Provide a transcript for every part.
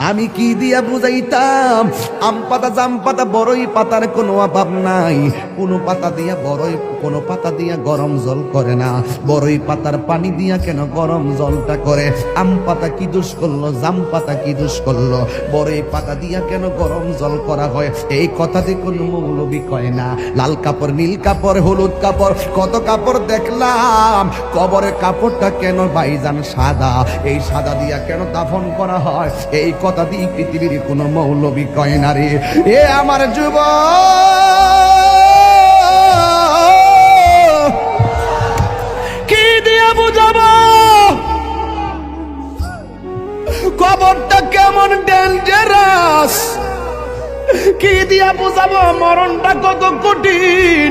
আমি কি দিয়া বুঝাইতাম? আম পাতা জাম পাতা বড়ই পাতার কোনো অভাব নাই। কোনো পাতা দিয়া বড়ই কোনো পাতা দিয়া গরম জল করে না। বড়ই পাতার পানি দিয়া কেন গরম জলটা করে? আম পাতা কি দোষ করল, জাম পাতা কি দোষ করল? বড়ই পাতা দিয়া কেন গরম জল করা হয়? এই কথাতে কোনো মৌলবি কয় না। লাল কাপড়, নীল কাপড়, হলুদ কাপড়, কত কাপড় দেখলাম। কবরের কাপড়টা কেন বাইজান সাদা? এই সাদা দিয়া কেন দাফন করা হয়? এই কথা দিয়ে পৃথিবীর কোনো মৌলবি কয় না রে। এ আমার যুব কেমন ডেঞ্জারাস কি দিয়া বুঝাবো? মরণটা কত কঠিন।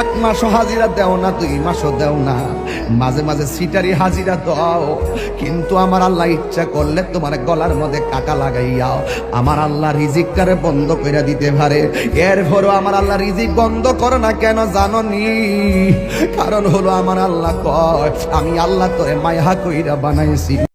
এক মাসও হাজিরা দেও না, দুই মাসও দেও না। মাঝে মাঝে সিটারি হাজিরা দাও, কিন্তু আমার আল্লাহ ইচ্ছা করলে তোমার গলার মধ্যে কাটা লাগাইয়াও। আমার আল্লাহ রিজিক কারে বন্ধ করে দিতে পারে। এর ভরও আমার আল্লাহ রিজিক বন্ধ করো না কেন জানো নি কারণ হলো আমার আল্লাহ কয়, আমি আল্লাহ তোরে মায়া কইরা বানাইছি।